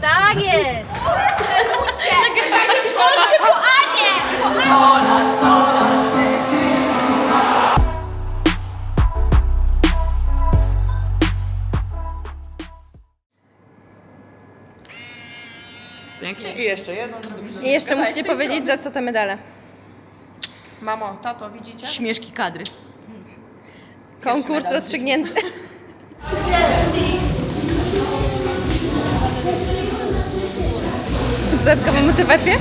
Tak jest! Pięknie. I jeszcze jedno. I jeszcze musicie powiedzieć, za co te medale. Mamo, tato, widzicie? Śmieszki kadry. Konkurs rozstrzygnięty. Dodatkowa motywacja?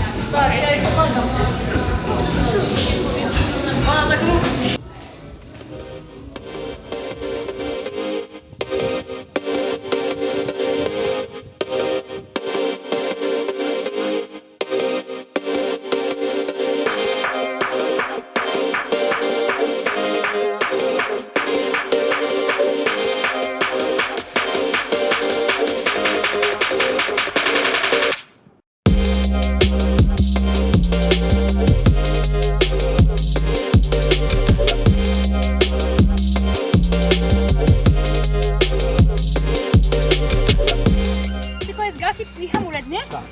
Tylko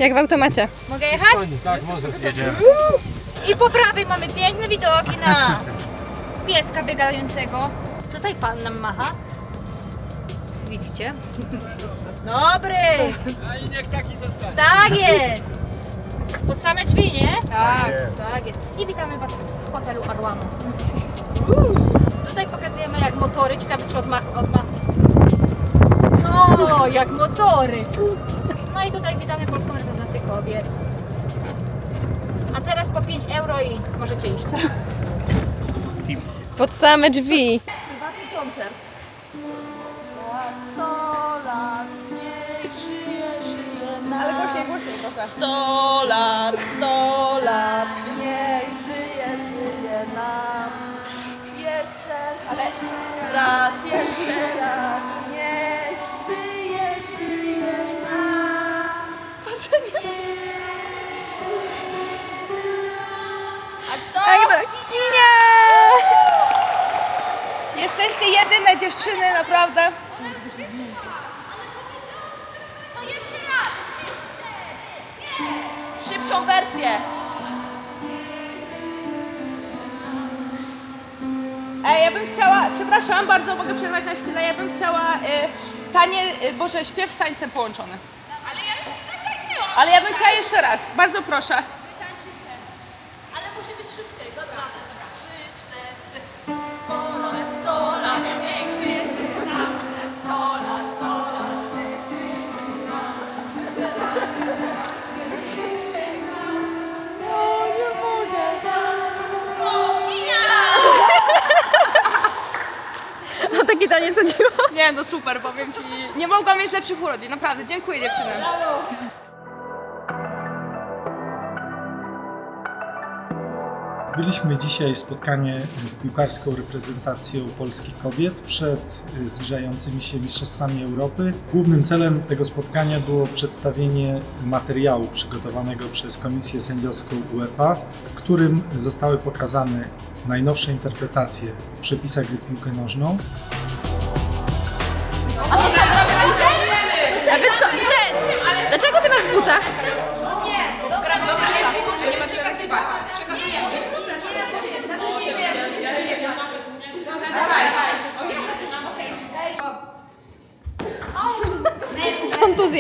Jak w automacie. Mogę jechać? Tak, może jedziemy. I po prawej mamy piękne widoki na pieska biegającego. Tutaj pan nam macha. Widzicie? Dobry! A i niech taki zostanie. Tak jest! Pod same drzwi, nie? Tak, tak jest. I witamy Was w hotelu Arłama. Tutaj pokazujemy jak motory, ciekawe czy odmach, odmachnie. No, jak motory. No i tutaj witamy Polską Reprezentację Kobiet. A teraz po 5 euro i możecie iść. Pod same drzwi. Prywatny koncert. Sto lat, niech żyje, żyje nam. Ale głośniej, głośniej trochę. Sto lat, sto lat, niech żyje, żyje nam. Jeszcze, ale jeszcze raz, jeszcze raz, dziewczyny, naprawdę. Szybszą wersję. Ej, ja bym chciała, przepraszam bardzo, mogę przerwać na chwilę, ja bym chciała y, tanie, y, Boże, śpiew z tańcem połączony. Ale ja już Ale ja bym chciała jeszcze raz, bardzo proszę. O taki taniec chodziło. Nie, no super, powiem Ci, nie mogłam mieć lepszych urodzin, naprawdę, dziękuję dziewczyny. Byliśmy dzisiaj spotkanie z piłkarską reprezentacją Polski kobiet przed y, zbliżającymi się Mistrzostwami Europy. Głównym celem tego spotkania było przedstawienie materiału przygotowanego przez Komisję Sędziowską UEFA, w którym zostały pokazane najnowsze interpretacje w przepisach gry w piłkę nożną, A wy co? Cze, dlaczego ty masz buta?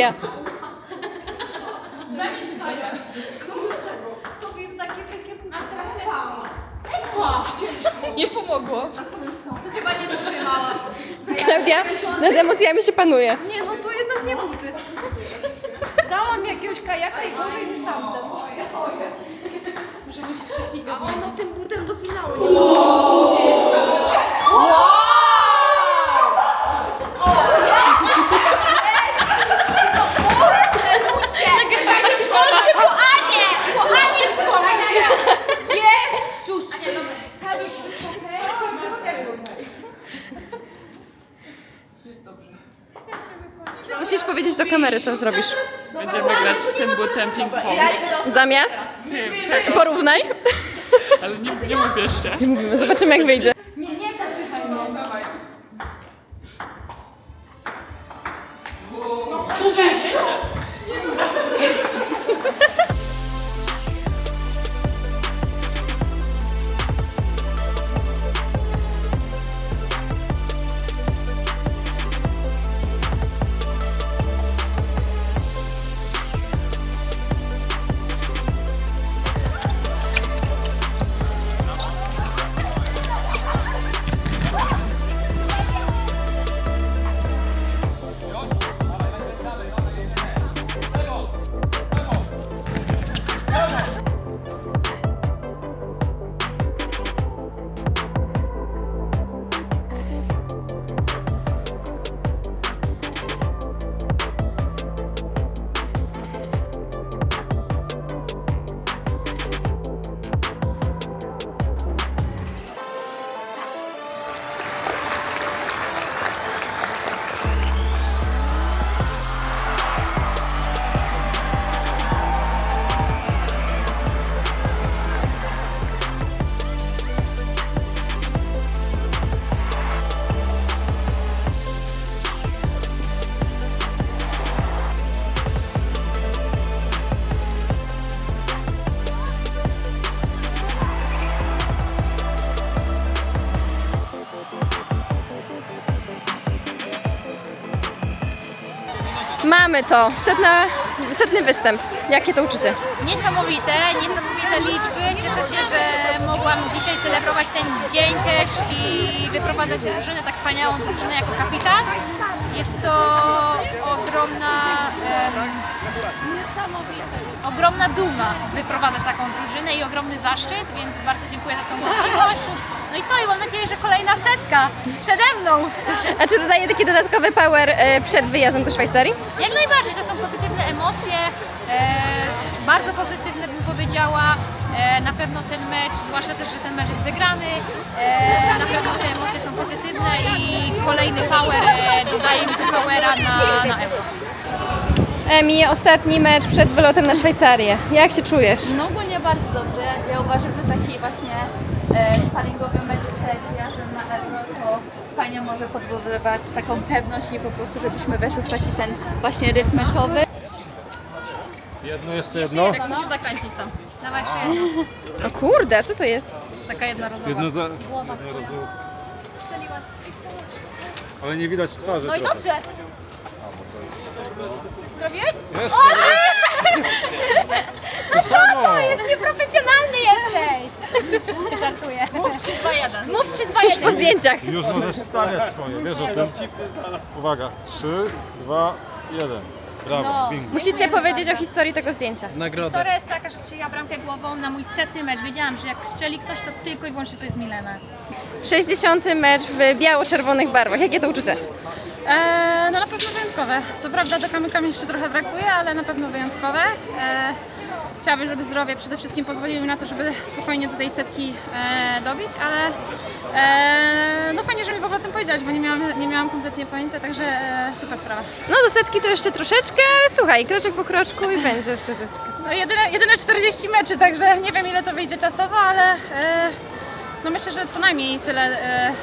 Kontuzja. Nie pomogło. Klaudia, nad emocjami się panuje. Nie, no to jednak nie buty. Dałam jakiegoś kajaka i gorzej niż tamten. A ona tym butem do finału nie Chodźcie dobra. Tam już wszystko okej? Następuj. Musisz powiedzieć do kamery, co zrobisz. Będziemy grać z tym butem ping-pong, Zamiast? Porównaj. ale nie, nie mówię jeszcze. I mówimy, zobaczymy jak wyjdzie. Mamy to. Setna, setny występ. Jakie to uczucie? Niesamowite, niesamowite liczby. Cieszę się, że mogłam dzisiaj celebrować ten dzień też i wyprowadzać drużynę, tak wspaniałą drużynę jako kapitan. Jest to ogromna, em, ogromna duma wyprowadzać taką drużynę i ogromny zaszczyt, więc bardzo dziękuję za tą możliwość. No i co, i mam nadzieję, że kolejna setka przede mną. A czy to daje taki dodatkowy power e, przed wyjazdem do Szwajcarii? Jak najbardziej, to są pozytywne emocje, e, bardzo pozytywne bym powiedziała. E, na pewno ten mecz, zwłaszcza też, że ten mecz jest wygrany, e, na pewno te emocje są pozytywne i kolejny power e, dodaje mi tego powera na, na euro. Emi, ostatni mecz przed wylotem na Szwajcarię. Jak się czujesz? No ogólnie bardzo dobrze. Ja uważam, że taki właśnie e, sparingowy mecz przed wjazdem na Euro to fajnie może podbudować taką pewność i po prostu żebyśmy weszli w taki ten właśnie rytm meczowy. Jedno, jeszcze jedno. Tak, musisz zakręcić tam. Dawaj jeszcze jedno. O kurde, co to jest? Taka jedna rozmowa. Jedno za... Głowa jedno. Strzeliłaś. Ale nie widać twarzy No i trochę. dobrze. Zrobiłeś? Jeszcze To samo! Nieprofesjonalny jesteś! Żartuję. Mów 3, 2, 1. Mów 3, 2, 1. Po zdjęciach. Już możesz stawiać swoje, wiesz o tym? Uwaga, 3, 2, 1. Brawo, No. bingo. Musicie powiedzieć o historii tego zdjęcia. Historia jest taka, że strzeliła bramkę głową na mój setny mecz. Wiedziałam, że jak strzeli ktoś, to tylko i wyłącznie to jest Milena. 60. mecz w biało-czerwonych barwach. Jakie to uczucie? E, no na pewno wyjątkowe. Co prawda do kamykami jeszcze trochę brakuje, ale na pewno wyjątkowe. E, chciałabym, żeby zdrowie przede wszystkim pozwoliło mi na to, żeby spokojnie do tej setki e, dobić, ale e, że powiedziałeś, bo nie miałam, nie miałam kompletnie pojęcia, także e, super sprawa. No do setki to jeszcze troszeczkę, ale słuchaj, kroczek po kroczku i będzie seteczka. No, jedyne, jedyne 40 meczy, także nie wiem ile to wyjdzie czasowo, ale e, no myślę, że co najmniej tyle, e,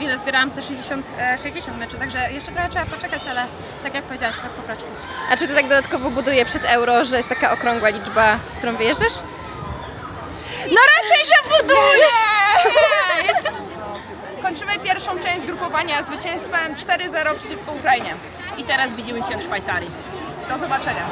ile zbierałam te 60, e, 60 meczy, także jeszcze trochę trzeba poczekać, ale tak jak powiedziałaś, krok po kroczku. A czy to tak dodatkowo buduje przed euro, że jest taka okrągła liczba, z którą wyjeżdżasz? No raczej się buduje! Jest... Kończymy pierwszą część grupowania zwycięstwem 4-0 przeciwko Ukrainie. I teraz widzimy się w Szwajcarii. Do zobaczenia.